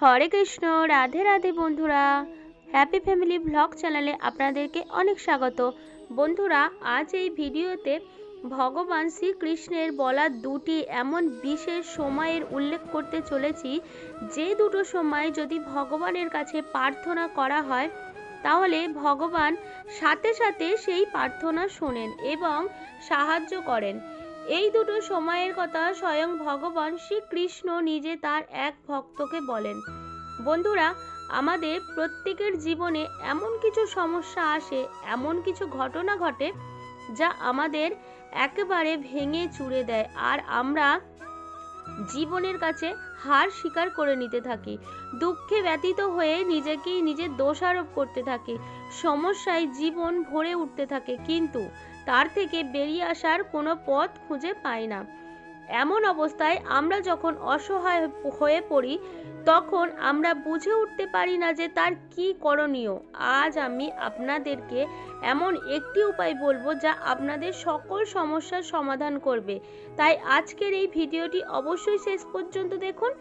হরে কৃষ্ণ, রাধে রাধে বন্ধুরা। Happy family blog চ্যানেলে আপনাদেরকে অনেক স্বাগত। বন্ধুরা, আজ এই ভিডিওতে ভগবান শ্রীকৃষ্ণের বলা দুটি এমন বিশেষ সময়ের উল্লেখ করতে চলেছি। যে দুটো সময় যদি ভগবানের কাছে প্রার্থনা করা হয়, তাহলে ভগবান সাথে সাথে সেই প্রার্থনা শোনেন এবং সাহায্য করেন। এই দুটো সময়ের কথা স্বয়ং ভগবান শ্রীকৃষ্ণ নিজে তার এক ভক্তকে বলেন। বন্ধুরা, আমাদের প্রত্যেকের জীবনে এমন কিছু সমস্যা আসে, এমন কিছু ঘটনা ঘটে যা আমাদের একেবারে ভেঙে চুড়ে দেয়। আর আমরা জীবনের কাছে হার স্বীকার করে নিতে থাকি। দুঃখে ব্যতীত হয়ে নিজেকেই নিজের দোষারোপ করতে থাকি। সমস্যায় জীবন ভরে উঠতে থাকে, কিন্তু তার থেকে বেরিয়ে আসার কোনো পথ খুঁজে পাই না। এমন অবস্থায় আমরা যখন অসহায় হয়ে পড়ি, তখন আমরা বুঝে উঠতে পারি না যে তার কি করণীয়। আজ আমি আপনাদেরকে এমন একটি উপায় বলব যা আপনাদের সকল সমস্যার সমাধান করবে। তাই আজকের এই ভিডিওটি অবশ্যই শেষ পর্যন্ত দেখুন।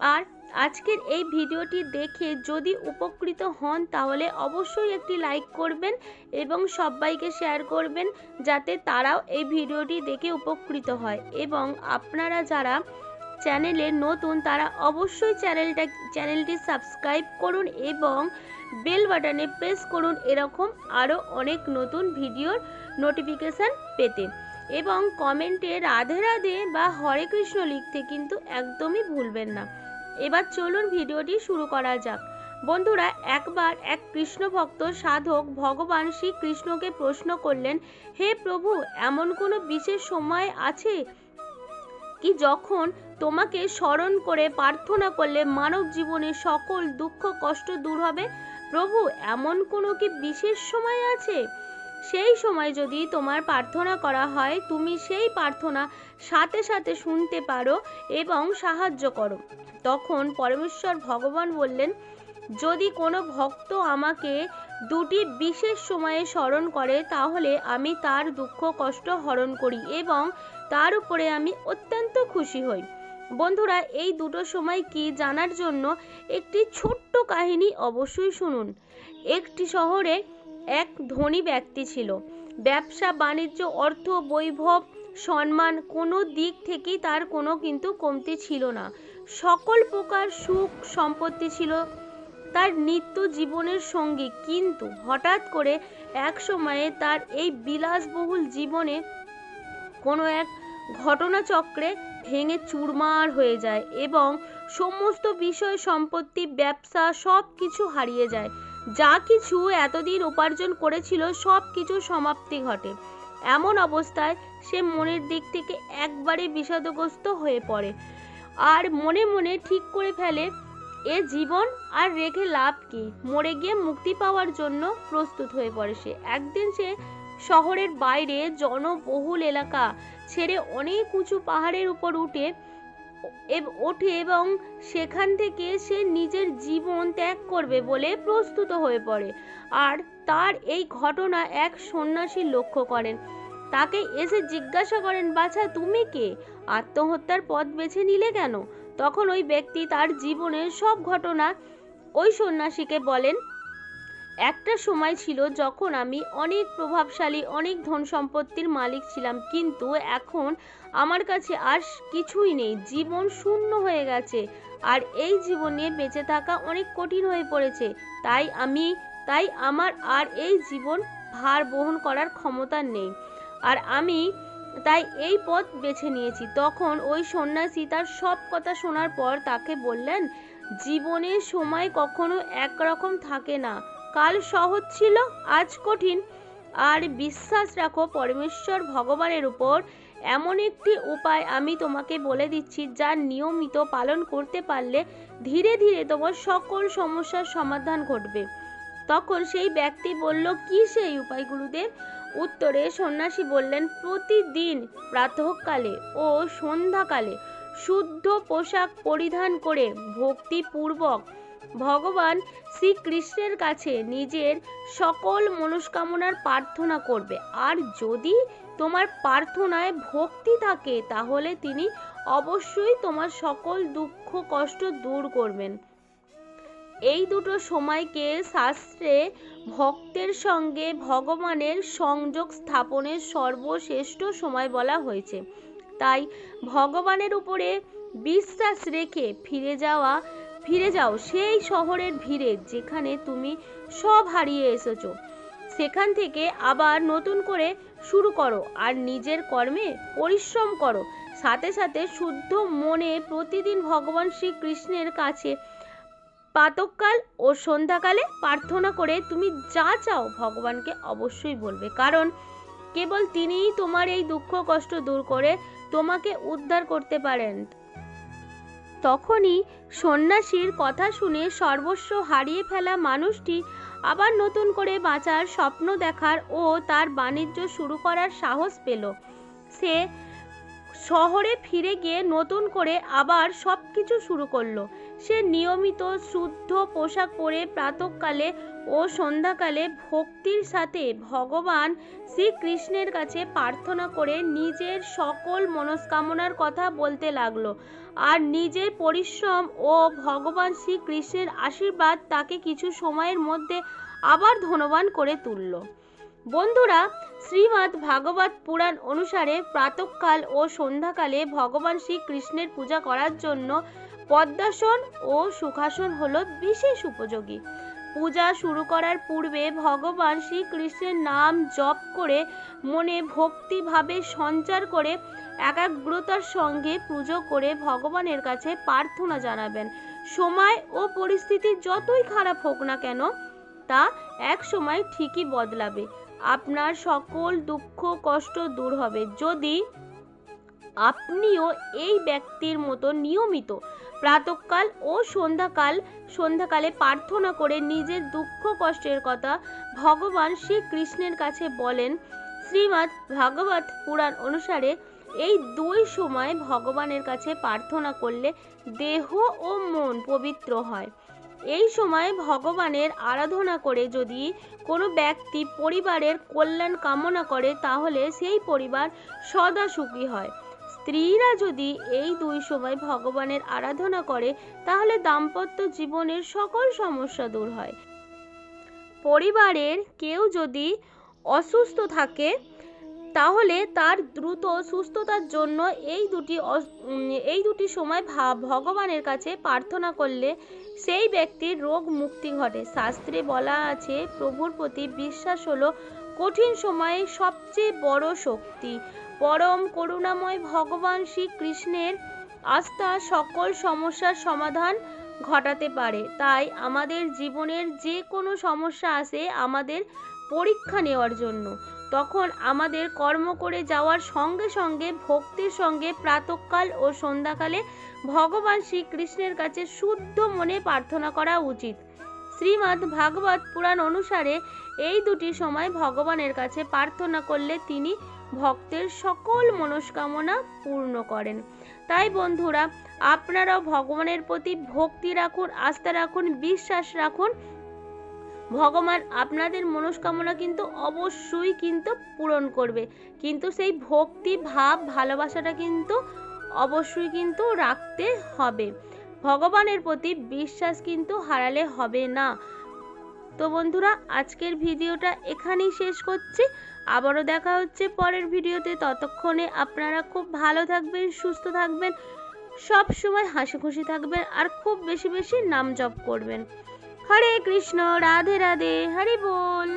আর আজকের এই ভিডিওটি দেখে যদি উপকৃত হন, তাহলে অবশ্যই একটি লাইক করবেন এবং সবাইকে শেয়ার করবেন যাতে তারাও এই ভিডিওটি দেখে উপকৃত হয়। এবং আপনারা যারা চ্যানেলে নতুন, তারা অবশ্যই চ্যানেলটা, চ্যানেলটি সাবস্ক্রাইব করুন এবং বেল বাটনে প্রেস করুন। এরকম আরও অনেক নতুন ভিডিওর নোটিফিকেশান পেতে। এবং কমেন্টে রাধে রাধে বা হরে কৃষ্ণ লিখতে কিন্তু একদমই ভুলবেন না। এবার চলুন ভিডিওটি শুরু করা যাক। বন্ধুরা, একবার এক কৃষ্ণ ভক্ত সাধক ভগবান শ্রীকৃষ্ণকে প্রশ্ন করলেন, হে প্রভু, এমন কোনো বিশেষ সময় আছে? কি যখন তোমাকে স্মরণ করে প্রার্থনা করলে মানব জীবনে সকল দুঃখ কষ্ট দূর হবে? প্রভু, এমন কোনো কি বিশেষ সময় আছে? সেই সময় যদি তোমার প্রার্থনা করা হয়, তুমি সেই প্রার্থনা সাথে সাথে শুনতে পারো এবং সাহায্য করো। তখন পরমেশ্বর ভগবান বললেন, যদি কোনো ভক্ত আমাকে দুটি বিশেষ সময়ে স্মরণ করে, তাহলে আমি তার দুঃখ, কষ্ট হরণ করি এবং তার উপরে আমি অত্যন্ত খুশি হই। বন্ধুরা, এই দুটো সময় কি জানার জন্য একটি ছোট্ট কাহিনী অবশ্যই শুনুন। একটি শহরে এক ধনী ব্যক্তি ছিল। ব্যবসা, বাণিজ্য, অর্থ, বৈভব, সম্মান কোনো দিক থেকেই তার কোনো কিন্তু কমতি ছিল না। সকল প্রকার সুখ সম্পত্তি ছিল তার নিত্য জীবনের সঙ্গী। কিন্তু হঠাৎ করে এক সময়ে তার এই বিলাসবহুল জীবনে কোনো এক ঘটনাচক্রে ভেঙে চুরমার হয়ে যায় এবং সমস্ত বিষয় সম্পত্তি, ব্যবসা সব কিছু হারিয়ে যায়। যা কিছু এতদিন উপার্জন করেছিল সব কিছু সমাপ্তি ঘটে। এমন অবস্থায় সে মনের দিক থেকে একবারে বিষাদগ্রস্ত হয়ে পড়ে আর মনে মনে ঠিক করে ফেলে, এ জীবন আর রেখে লাভ কি? মরে গিয়ে মুক্তি পাওয়ার জন্য প্রস্তুত হয়ে পড়ে সে। একদিন সে শহরের বাইরে জনবহুল এলাকা ছেড়ে অনেক উঁচু পাহাড়ের উপর উঠে ওঠে এবং সেখান থেকে সে নিজের জীবন ত্যাগ করবে বলে প্রস্তুত হয়ে পড়ে। আর তার এই ঘটনা এক সন্ন্যাসী লক্ষ্য করেন। তাকে এসে জিজ্ঞাসা করেন, বাছা, তুমি কে? আত্মহত্যার পথ বেছে নিলে কেন? তখন ওই ব্যক্তি তার জীবনের সব ঘটনা ওই সন্ন্যাসীকে বলেন একটা সময় ছিল যখন আমি অনেক প্রভাবশালী, অনেক ধন সম্পত্তির মালিক ছিলাম, কিন্তু এখন আমার কাছে আর কিছুই নেই। জীবন শূন্য হয়ে গেছে আর এই জীবন নিয়ে বেঁচে থাকা অনেক কঠিন হয়ে পড়েছে। তাই আমি, তাই আমার আর এই জীবন ভার বহন করার ক্ষমতা নেই। আর আমি তাই এই পথ বেছে নিয়েছি। তখন ওই সন্ন্যাসী তার সব কথা শোনার পর তাকে বললেন জীবনের সময় কখনো একরকম থাকে না। কাল সহজ ছিল, আজ কঠিন। আর বিশ্বাস রাখো, পরমেশ্বর ভগবানের উপর এমন একটি উপায় আমি তোমাকে বলে দিচ্ছি, যা নিয়মিত পালন করতে পারলে ধীরে ধীরে তোমার সকল সমস্যার সমাধান ঘটবে। তখন সেই ব্যক্তি বলল, কি সেই উপায় গুরুদেব উত্তরে সন্ন্যাসী বললেন, প্রতিদিন প্রাতঃকালে ও সন্ধ্যাকালে শুদ্ধ পোশাক পরিধান করে ভক্তিপূর্বক ভগবান শ্রীকৃষ্ণের কাছে নিজের সকল মনস্কামনার প্রার্থনা করবে। আর যদি তোমার প্রার্থনায় ভক্তি থাকে, তাহলে তিনি অবশ্যই তোমার সকল দুঃখ, কষ্ট দূর করবেন। এই দুটো সময়কে শাস্ত্রে ভক্তের সঙ্গে ভগবানের সংযোগ স্থাপনের সর্বশ্রেষ্ঠ সময় বলা হয়েছে। তাই ভগবানের উপরে বিশ্বাস রেখে ফিরে যাওয়া ফিরে যাও, সেই শহরের ভিড়ে যেখানে তুমি সব হারিয়ে এসেছ। সেখান থেকে আবার নতুন করে শুরু করো আর নিজের কর্মে পরিশ্রম করো। সাথে সাথে শুদ্ধ মনে প্রতিদিন ভগবান শ্রীকৃষ্ণের কাছে প্রাতকাল ও সন্ধ্যাকালে প্রার্থনা করে তুমি যা চাও ভগবানকে অবশ্যই বলবে। কারণ কেবল তিনিই তোমার এই দুঃখ কষ্ট দূর করে তোমাকে উদ্ধার করতে পারেন। তখনই সন্ন্যাসীর কথা শুনে সর্বস্ব হারিয়ে ফেলা মানুষটি আবার নতুন করে বাঁচার স্বপ্ন দেখার ও তার বাণিজ্য শুরু করার সাহস পেল। সে শহরে ফিরে গিয়ে নতুন করে আবার সব কিছু শুরু করল। সে নিয়মিত শুদ্ধ পোশাক পরে প্রাতকালে ও সন্ধ্যাকালে ভক্তির সাথে ভগবান শ্রীকৃষ্ণের কাছে প্রার্থনা করে নিজের সকল মনস্কামনার কথা বলতে লাগল। আর নিজের পরিশ্রম ও ভগবান শ্রীকৃষ্ণের আশীর্বাদ তাকে কিছু সময়ের মধ্যে আবার ধনবান করে তুলল। বন্ধুরা, শ্রীমদ্ ভাগবত পুরাণ অনুসারে প্রাতকাল ও সন্ধ্যাকালে ভগবান শ্রীকৃষ্ণের পূজা করার জন্য পদ্মাসন ও সুখাসন হলো বিশেষ উপযোগী। পূজা শুরু করার পূর্বে ভগবান শ্রীকৃষ্ণের নাম জপ করে মনে ভক্তিভাবে সঞ্চার করে একাগ্রতার সঙ্গে পুজো করে ভগবানের কাছে প্রার্থনা জানাবেন। সময় ও পরিস্থিতি যতই খারাপ হোক না কেন, তা এক সময় ঠিকই বদলাবে। আপনার সকল দুঃখ, কষ্ট দূর হবে। যদি আপনিও এই ব্যক্তির মতো নিয়মিত প্রাতকাল ও সন্ধ্যাকাল, সন্ধ্যাকালে প্রার্থনা করে নিজের দুঃখ কষ্টের কথা ভগবান শ্রীকৃষ্ণের কাছে বলেন। শ্রীমৎ ভাগবত পুরাণ অনুসারে এই দুই সময় ভগবানের কাছে প্রার্থনা করলে দেহ ও মন পবিত্র হয়। এই সময় ভগবানের আরাধনা করে যদি কোনো ব্যক্তি পরিবারের কল্যাণ কামনা করে, তাহলে সেই পরিবার সদা সুখী হয়। স্ত্রীরা যদি এই দুই সময় ভগবানের আরাধনা করে, তাহলে দাম্পত্য জীবনের সকল সমস্যা দূর হয়। পরিবারের কেউ যদি অসুস্থ থাকে, তাহলে তার দ্রুত সুস্থতার জন্য এই দুটি এই দুটি সময় ভগবানের কাছে প্রার্থনা করলে সেই ব্যক্তির রোগ মুক্তি ঘটে। শাস্ত্রে বলা আছে, প্রভুর প্রতি বিশ্বাস হলো কঠিন সময়ে সবচেয়ে বড় শক্তি। পরম করুণাময় ভগবান শ্রীকৃষ্ণের আস্থা সকল সমস্যার সমাধান ঘটাতে পারে। তাই আমাদের জীবনের যে কোনো সমস্যা আসে আমাদের পরীক্ষা নেওয়ার জন্য। তখন আমাদের কর্ম করে যাওয়ার সঙ্গে সঙ্গে, ভক্তির সঙ্গে প্রাতকাল ও সন্ধ্যাকালে ভগবান শ্রীকৃষ্ণের কাছে শুদ্ধ মনে প্রার্থনা করা উচিত। শ্রীমদ্ ভাগবত পুরাণ অনুসারে এই দুটি সময় ভগবানের কাছে প্রার্থনা করলে তিনি ভক্তের সকল মনস্কামনা পূর্ণ করেন। তাই বন্ধুরা, আপনারাও ভগবানের প্রতি ভক্তি রাখুন, আস্থা রাখুন, বিশ্বাস রাখুন। ভগবান আপনাদের মনস্কামনা কিন্তু অবশ্যই কিন্তু পূরণ করবে। কিন্তু সেই ভক্তি, ভাব, ভালোবাসাটা কিন্তু অবশ্যই কিন্তু রাখতে হবে। ভগবানের প্রতি বিশ্বাস কিন্তু হারালে হবে না। তো বন্ধুরা, আজকের ভিডিওটা এখানেই শেষ করছি। আবারও দেখা হচ্ছে পরের ভিডিওতে। ততক্ষণে আপনারা খুব ভালো থাকবেন, সুস্থ থাকবেন, সব সময় হাসি খুশি থাকবেন আর খুব বেশি বেশি নাম জপ করবেন। হরে কৃষ্ণ, রাধে রাধে, হরি বল।